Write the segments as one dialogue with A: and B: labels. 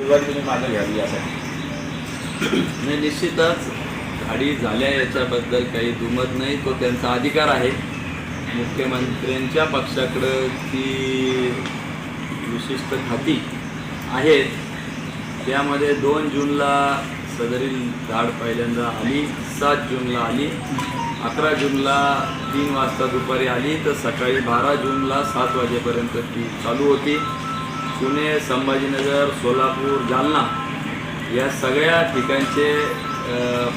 A: रविवारी तुम्ही मागं घ्यावी यासाठी.
B: नाही निश्चितच. गाडी झाल्या याच्याबद्दल काही दुमत नाही. तो त्यांचा अधिकार आहे. मुख्यमंत्र्यांच्या पक्षाकडं ती विशिष्ट खाती आहेत त्यामध्ये दोन जूनला सदरील धाड पहिल्यांदा आली सात जूनला आली अकरा जूनला तीन वाजता दुपारी आली तर सकाळी बारा जूनला सात वाजेपर्यंत ती चालू होती. पुणे संभाजीनगर सोलापूर जालना या सगळ्या ठिकाणचे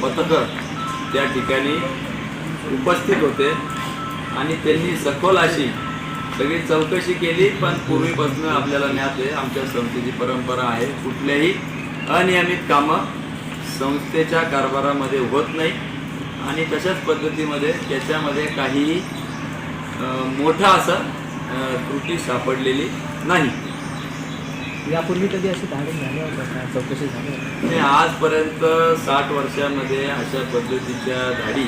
B: पथकं त्या ठिकाणी उपस्थित होते. आणि त्यांनी सखोल अशी सगळी चौकशी केली पण पूर्वीपासून आपल्याला ज्ञात आहे आमच्या संस्थेची परंपरा आहे कुठल्याही अनियमित कामं संस्थेच्या कारभारामध्ये होत नाही. आणि तशाच पद्धतीमध्ये त्याच्यामध्ये काही मोठा असं त्रुटी सापडलेली नाही.
C: यापूर्वी कधी अशी धाडे झाले होत्या का? चौकशी झाली
B: आणि आजपर्यंत साठ वर्षामध्ये अशा पद्धतीच्या धाडी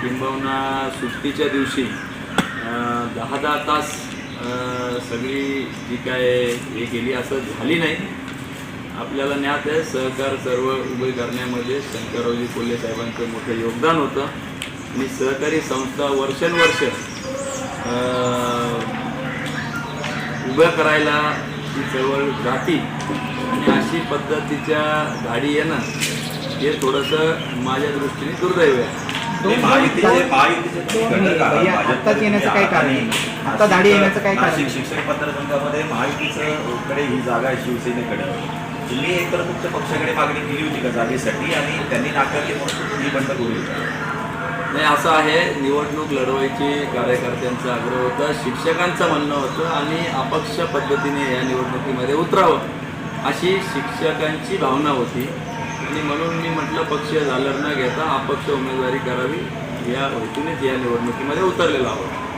B: किंबहुना सुट्टीच्या दिवशी दहा दहा तास सगळी जी काय हे केली असं झाली नाही. आपल्याला ज्ञात आहे सहकार सर्व उभे करण्यामध्ये शंकररावजी कोल्हे साहेबांचं मोठं योगदान होतं. आणि सहकारी संस्था वर्षानुवर्ष उभ्या उभं करायला ही चळवळ जाती आणि अशी पद्धतीच्या गाडी येणं हे थोडंसं माझ्या दृष्टीने दुर्दैव आहे
A: ते महायुतीचे महायुतीचे
C: दोन
A: घटक आहात.
C: भैया,
A: भाजप
C: आत्ताच येण्याचं काय कारण आहे?
A: आणि
C: आत्ता दाढी येण्याचं काय कारण
A: नाशिक
C: आहे?
A: शिक्षक मतदारसंघामध्ये महायुतीचं कडे ही जागा आहे शिवसेनेकडे तुम्ही एकतर मुक्त पक्षाकडे मागणी केली होती का जागेसाठी आणि त्यांनी नाकारली म्हणून तुम्ही बंद करू शकता
B: नाही असं आहे निवडणूक लढवायची कार्यकर्त्यांचा आग्रह होता शिक्षकांचं म्हणणं होतं आणि अपक्ष पद्धतीने या निवडणुकीमध्ये उतरावं अशी शिक्षकांची भावना होती. आणि म्हणून मी म्हटलं पक्ष झालर न घेता अपक्ष उमेदवारी करावी या हेतूनेच या निवडणुकीमध्ये उतरलेलो आहोत.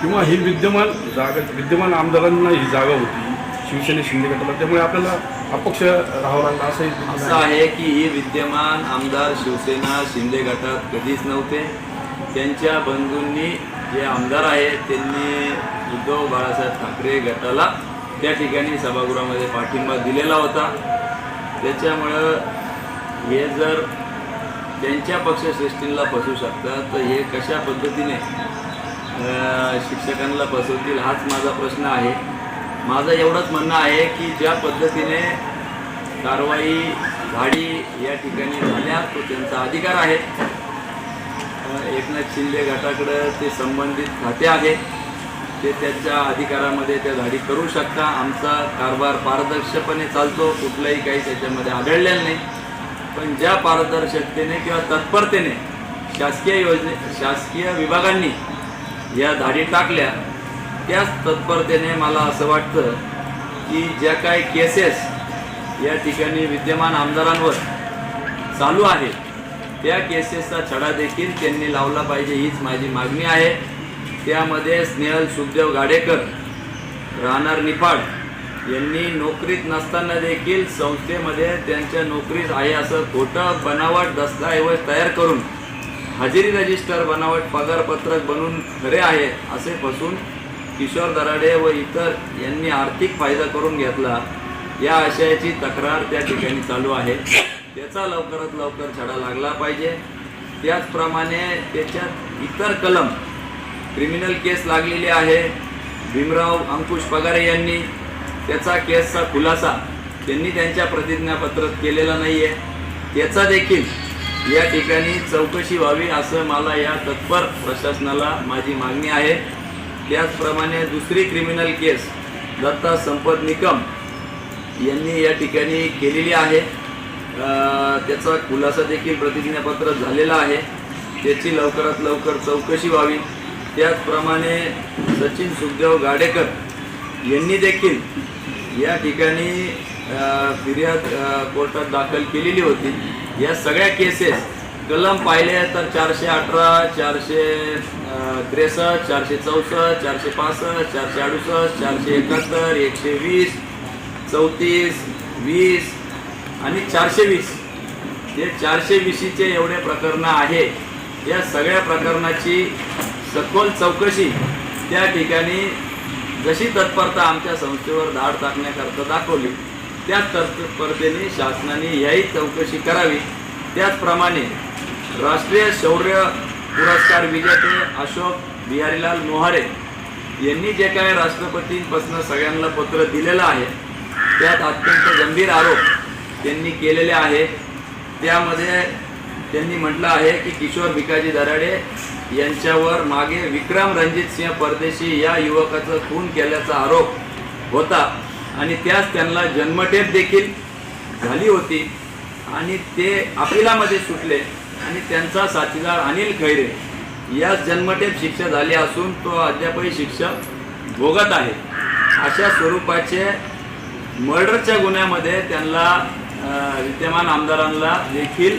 D: किंवा ही विद्यमान जागा विद्यमान आमदारांना ही जागा होती शिवसेने शिंदे गटाला त्यामुळे आपल्याला अपक्ष राहावं लागलं असंही
B: असं आहे. की ही विद्यमान आमदार शिवसेना शिंदे गटात कधीच नव्हते. त्यांच्या बंधूंनी जे आमदार आहेत त्यांनी उद्धव बाळासाहेब ठाकरे गटाला त्या ठिकाणी सभागृहामध्ये पाठिंबा दिलेला होता. त्याच्यामुळं हे जर त्यांच्या पक्षश्रेष्ठींना फसू शकतात तर हे कशा पद्धतीने शिक्षकांना फसवतील हाच माझा प्रश्न आहे. माझं एवढंच म्हणणं आहे की ज्या पद्धतीने कारवाई झाडी या ठिकाणी झाल्या तो त्यांचा अधिकार आहे. एकनाथ शिंदे गटाकडं ते संबंधित खाते आहे. ते त्यांच्या अधिकारामध्ये त्या धाडी करू शकता. आमचा कारभार पारदर्शकपणे चालतो. कुठलाही काही त्याच्यामध्ये आढळलेलं नाही. पण ज्या पारदर्शकतेने किंवा तत्परतेने शासकीय योजने शासकीय विभागांनी या धाडी टाकल्या त्याच तत्परतेने मला असं वाटतं की ज्या काही केसेस या ठिकाणी विद्यमान आमदारांवर चालू आहे त्या केसेसचा छडा देखील त्यांनी लावला पाहिजे हीच माझी मागणी आहे. त्यामध्ये स्नेहल सुखदेव गाडेकर राहणार निफाड यांनी नोकरीत नसताना देखील संस्थेमध्ये त्यांच्या नोकरीत आहे असं खोटं बनावट दस्तऐवज तयार करून हजेरी रजिस्टर बनावट पगारपत्रक बनून खरे आहे असे फसून किशोर दराडे व इतर यांनी आर्थिक फायदा करून घेतला. या आशयाची तक्रार त्या ठिकाणी चालू आहे. त्याचा लवकरात लवकर छडा लागला पाहिजे. त्याचप्रमाणे त्याच्यात इतर कलम क्रिमिनल केस लागलेली आहे. भीमराव अंकुश पगारे यांनी त्याचा केसचा खुलासा त्यांनी त्यांच्या प्रतिज्ञापत्रात केलेला नाही आहे त्याचा देखील या ठिकाणी चौकशी व्हावी असं मला या तत्पर प्रशासनाला माझी मागणी आहे. त्याचप्रमाणे दुसरी क्रिमिनल केस दत्ता संपत निकम यांनी या ठिकाणी केलेली आहे. त्याचा खुलासा देखील प्रतिज्ञापत्र झालेला आहे. त्याची लवकरात लवकर चौकशी व्हावी. त्याचप्रमाणे सचिन सुखदेव गाडेकर यांनी देखील या ठिकाणी फिर्याद कोर्टात दाखल केलेली होती. या सगळ्या केसेस कलम पाहिले तर चारशे अठरा चारशे त्रेसष्ट चारशे चौसष्ट चारशे पासष्ट चारशे अडुसष्ट चारशे एकाहत्तर एकशे वीस चौतीस वीस आणि चारशे वीस. हे चारशे वीसीचे एवढे प्रकरणं आहे या सगळ्या प्रकरणाची सखोल चौकशी त्या ठिकाणी जशी तत्परता आमच्या संस्थेवर धाड टाकण्याकरता दाखवली त्याच तत्परतेने शासनाने याही चौकशी करावी. त्याचप्रमाणे राष्ट्रीय शौर्य पुरस्कार विजेते अशोक बिहारीलाल मोहारे यांनी जे काय राष्ट्रपतींपासून सगळ्यांना पत्र दिलेलं आहे त्यात अत्यंत गंभीर आरोप त्यांनी केलेले आहे. त्यामध्ये त्यांनी म्हटलं आहे की किशोर भिकाजी दराडे यांच्यावर मागे विक्रम रणजित सिंह परदेशी या युवकाचा खून केल्याचा आरोप होता आणि त्यास त्यांना जन्मठेप देखील झाली होती आणि ते अपिलामध्ये सुटले. आणि त्यांचा साथीदार अनिल खैरे. यास जन्मठेप शिक्षा झाली असून तो अद्यापही शिक्षा भोगत आहे. अशा स्वरूपाचे मर्डरच्या गुन्ह्यामध्ये त्यांना विद्यमान आमदारांना देखील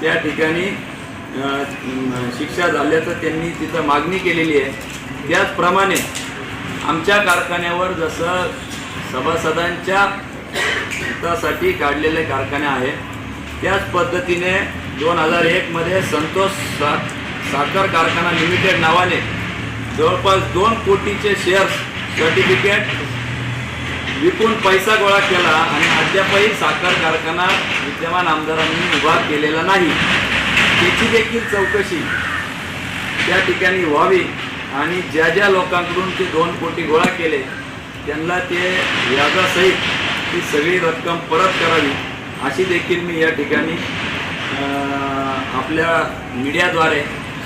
B: त्या ठिकाणी शिक्षा झाल्याचं त्यांनी तिथं मागणी केलेली आहे. त्याचप्रमाणे आमच्या कारखान्यावर जसं सभासदांच्या हितासाठी काढलेले कारखाने आहे त्याच पद्धतीने दोन हजार एकमध्ये संतोष सा साखर कारखाना लिमिटेड नावाने जवळपास दोन कोटीचे शेअर्स सर्टिफिकेट विकून पैसा गोळा केला आणि अद्यापही साखर कारखाना विद्यमान आमदारांनी उभा केलेला नाही. त्याची देखील चौकशी त्या ठिकाणी व्हावी आणि ज्या ज्या लोकांकडून ते दोन कोटी गोळा केले त्यांना ते व्याजासहित ती सगळी रक्कम परत करावी अशी देखील मी या ठिकाणी आपल्या मीडियाद्वारे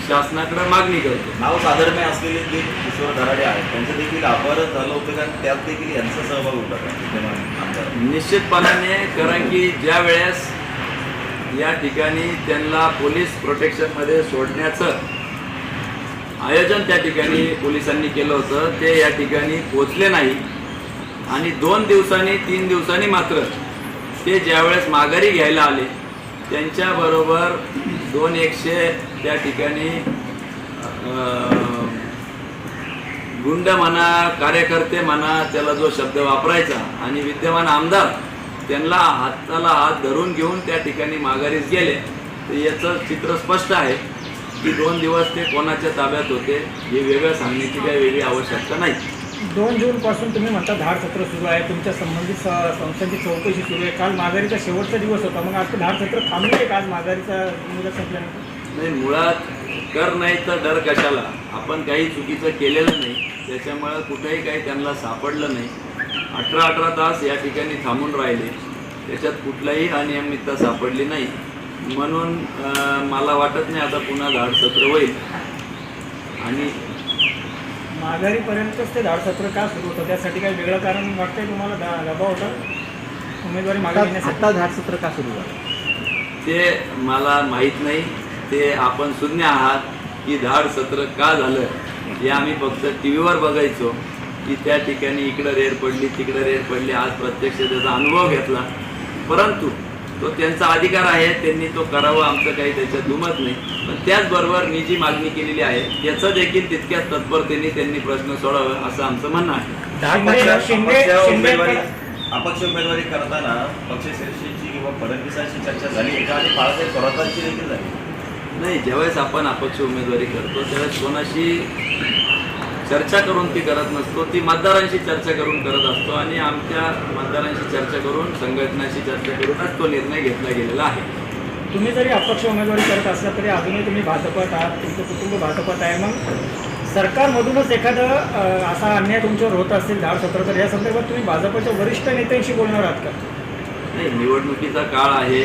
B: शासनाकडे मागणी करतो.
A: नाव साधर्म्य असलेले जे किशोर दराडे आहेत त्यांचं देखील अपहरण झालं होतं का? त्यात देखील यांचा सहभाग होता का?
B: निश्चितपणाने कारण की ज्या वेळेस या ठिकाणी त्यांना पोलीस प्रोटेक्शनमध्ये सोडण्याचं आयोजन त्या ठिकाणी पोलिसांनी केलं होतं ते या ठिकाणी पोचले नाही. आणि दोन दिवसांनी तीन दिवसांनी मात्र ते ज्यावेळेस माघारी घ्यायला आले त्यांच्याबरोबर दोन एकशे त्या ठिकाणी गुंड म्हणा कार्यकर्ते म्हणा त्याला जो शब्द वापरायचा आणि विद्यमान आमदार त्यांना हाताला हात धरून घेऊन त्या ठिकाणी माघारीस गेले. तर याचं चित्र स्पष्ट आहे की दोन दिवस ते कोणाच्या ताब्यात होते हे वेगळं सांगण्याची काही वेगळी आवश्यकता नाही.
E: दोन जूनपासून तुम्ही म्हणता धाड सत्र सुरू आहे तुमच्या संबंधित स- संस्थांची चौकशी सुरू आहे. काल माघारीचा शेवटचा दिवस होता मग आज धाड सत्र थांबले आहे का आज माघारीचा मुदत संपल्यानंतर?
B: नाही मुळात कर नाही तर डर कशाला? आपण काही चुकीचं केलेलं नाही त्याच्यामुळं कुठेही काही त्यांना सापडलं नाही. अठरा अठरा तास या ठिकाणी थांबून राहिले. त्याच्यात कुठलाही अनियमितता सापडली नाही. म्हणून मला वाटत नाही आता पुन्हा धाड सत्र होईल. आणि
E: माघारीपर्यंतच ते धाड सत्र का सुरू होतं? त्यासाठी काही वेगळं कारण वाटतंय तुम्हाला? दा- दबाव होता? उमेदवारी मागे
C: आता
E: घेण्यासाठी?
C: आता धाडसत्र का सुरू झालं?
B: ते मला माहीत नाही. ते आपण शून्य आहात की धाड सत्र का झालं? हे आम्ही फक्त टी व्हीवर बघायचो. की त्या ठिकाणी इकडं रेड पडली तिकडं रेड पडली. आज प्रत्यक्ष त्याचा अनुभव घेतला. परंतु तो त्यांचा अधिकार आहे त्यांनी तो करावा आमचं काही त्याच्यात दुमत नाही. पण त्याचबरोबर मी जी मागणी केलेली आहे त्याचा देखील तितक्याच तत्परतेने त्यांनी प्रश्न सोडावा असं आमचं म्हणणं आहे.
A: अपक्ष
E: शिंदे शिंदे
A: अपक्ष
E: शिंदे
A: उमेदवारी अपक्ष उमेदवारी करताना पक्षश्रेष्ठीची किंवा फडणवीसांची चर्चा झाली आहे का आणि बाळासाहेब थोरातांची देखील झाली.
B: नाही ज्यावेळेस आपण अपक्ष उमेदवारी करतो त्यावेळेस कोणाशी चर्चा करून ती करत नसतो. ती मतदारांशी चर्चा करून करत असतो आणि आमच्या मतदारांशी चर्चा करून संघटनाशी चर्चा करूनच तो निर्णय घेतला गेलेला आहे.
E: तुम्ही जरी अपक्ष उमेदवारी करत असला तरी अजूनही तुम्ही भाजपात आहात तुमचं कुटुंब भाजपात आहे. मग सरकारमधूनच एखादं असा अन्याय तुमच्यावर होत असेल धाड सत्र तर या संदर्भात तुम्ही भाजपच्या वरिष्ठ नेत्यांशी बोलणार आहात का?
B: नाही निवडणुकीचा काळ आहे.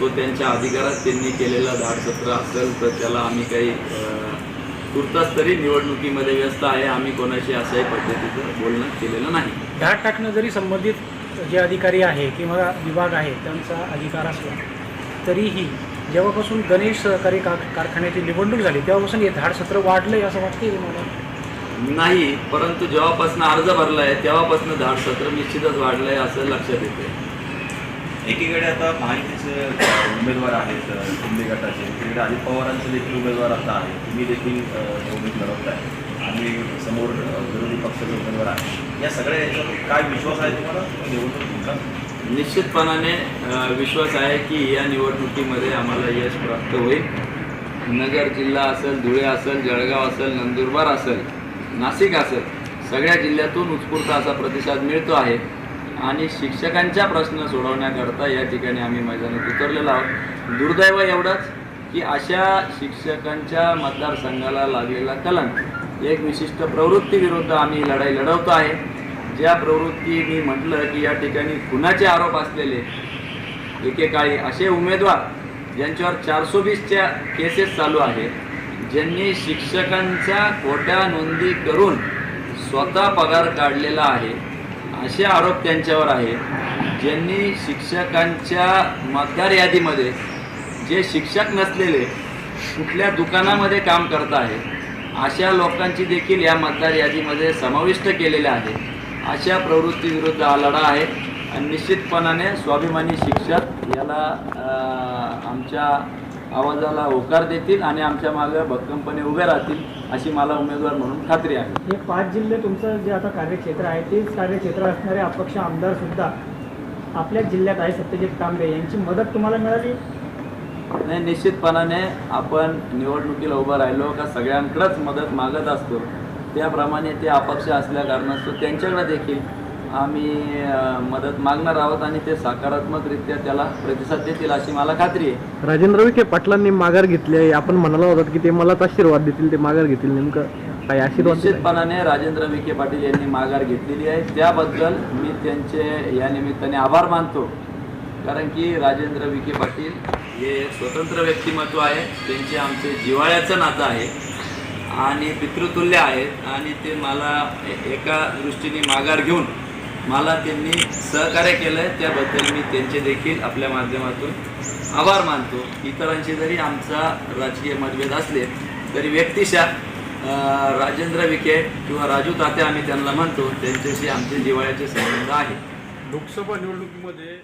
B: तो त्यांच्या अधिकारात त्यांनी केलेला धाडसत्र असेल तर त्याला आम्ही काही तुर्तास तरी निवडणुकीमध्ये व्यस्त आहे. आम्ही कोणाशी अशाही पद्धतीचं बोलणं केलेलं नाही.
E: धाड टाकणं जरी संबंधित जे अधिकारी आहे किंवा विभाग आहे त्यांचा अधिकार असला तरीही जेव्हापासून गणेश सहकारी का कारखान्याची निवडणूक झाली तेव्हापासून हे धाड सत्र वाढलंय असं वाटतंय तुम्हाला?
B: नाही परंतु जेव्हापासून अर्ज भरला आहे तेव्हापासून धाडसत्र निश्चितच वाढलं आहे असं लक्षात येते
A: एकीकडे आता महायुतीचे उमेदवार आहेत शिंदे गटाचे. एकीकडे अजित पवारांचे देखील उमेदवार आता आहे तुम्ही देखील निवडणूक लढवताय. आहे आणि समोर विरोधी पक्षाचे उमेदवार आहे या सगळ्या याच्यावर काय विश्वास आहे तुम्हाला? निवडणूक तुमचा?
B: निश्चितपणाने विश्वास आहे की या निवडणुकीमध्ये आम्हाला यश प्राप्त होईल. नगर जिल्हा असेल धुळे असेल जळगाव असेल नंदुरबार असेल नाशिक असेल सगळ्या जिल्ह्यातून उत्स्फूर्त असा प्रतिसाद मिळतो आहे. आणि शिक्षकांच्या प्रश्न सोडवण्याकरता या ठिकाणी आम्ही मैदानात उतरलेलो आहोत. दुर्दैव एवढंच की अशा शिक्षकांच्या मतदारसंघाला लागलेला कलंक एक विशिष्ट प्रवृत्तीविरुद्ध आम्ही लढाई लढवतो आहे. ज्या प्रवृत्ती मी म्हटलं की या ठिकाणी खुनाचे आरोप असलेले एकेकाळी असे उमेदवार ज्यांच्यावर चारशे वीसच्या केसेस चालू आहेत ज्यांनी शिक्षकांच्या खोट्या नोंदी करून स्वतः पगार काढलेला आहे असे आरोप त्यांच्यावर आहे ज्यांनी शिक्षकांच्या मतदार यादीमध्ये जे शिक्षक नसलेले कुठल्या दुकानामध्ये काम करत आहेत अशा लोकांची देखील या मतदार यादीमध्ये समाविष्ट केलेले आहे अशा प्रवृत्तीविरुद्ध हा लढा आहे आणि निश्चितपणाने स्वाभिमानी शिक्षक याला आमच्या आवाजाला होकार देतील आणि आमच्या मागे भक्कमपणे उभे राहतील अशी मला उमेदवार म्हणून खात्री आहे.
E: हे पाच जिल्हे तुमचं जे आता कार्यक्षेत्र आहे तेच कार्यक्षेत्र असणारे अपक्ष आमदार सुद्धा आपल्याच जिल्ह्यात आहे सत्यजित तांबे यांची मदत तुम्हाला मिळाली?
B: नाही निश्चितपणाने आपण निवडणुकीला उभं राहिलो का सगळ्यांकडेच मदत मागत असतो. त्याप्रमाणे ते अपक्ष असल्या कारणास्तव त्यांच्याकडे देखील आम्ही मदत मागणार आहोत आणि ते सकारात्मकरित्या त्याला प्रतिसाद देतील अशी मला खात्री आहे.
C: राजेंद्र विखे पाटलांनी माघार घेतली आहे. आपण म्हणाला होतात की ते मलाच आशीर्वाद देतील ते माघार घेतील नेमकं. काही आशीर्वाद?
B: निश्चितपणाने राजेंद्र विखे पाटील यांनी माघार घेतलेली आहे. त्याबद्दल मी त्यांचे या निमित्ताने आभार मानतो. कारण की राजेंद्र विखे पाटील हे स्वतंत्र व्यक्तिमत्व आहे. त्यांचे आमचे जिव्हाळ्याचं नातं आहे आणि पितृतुल्य आहेत आणि ते मला एका दृष्टीने माघार घेऊन मला त्यांनी सहकार्य केलं आहे त्याबद्दल मी त्यांचे देखील आपल्या माध्यमातून आभार मानतो. इतरांशी जरी आमचा राजकीय मतभेद असले तरी व्यक्तिशा राजेंद्र विखे किंवा राजू तात्या आम्ही त्यांना म्हणतो त्यांच्याशी आमचे दिवाळ्याचे संबंध आहेत
D: लोकसभा निवडणुकीमध्ये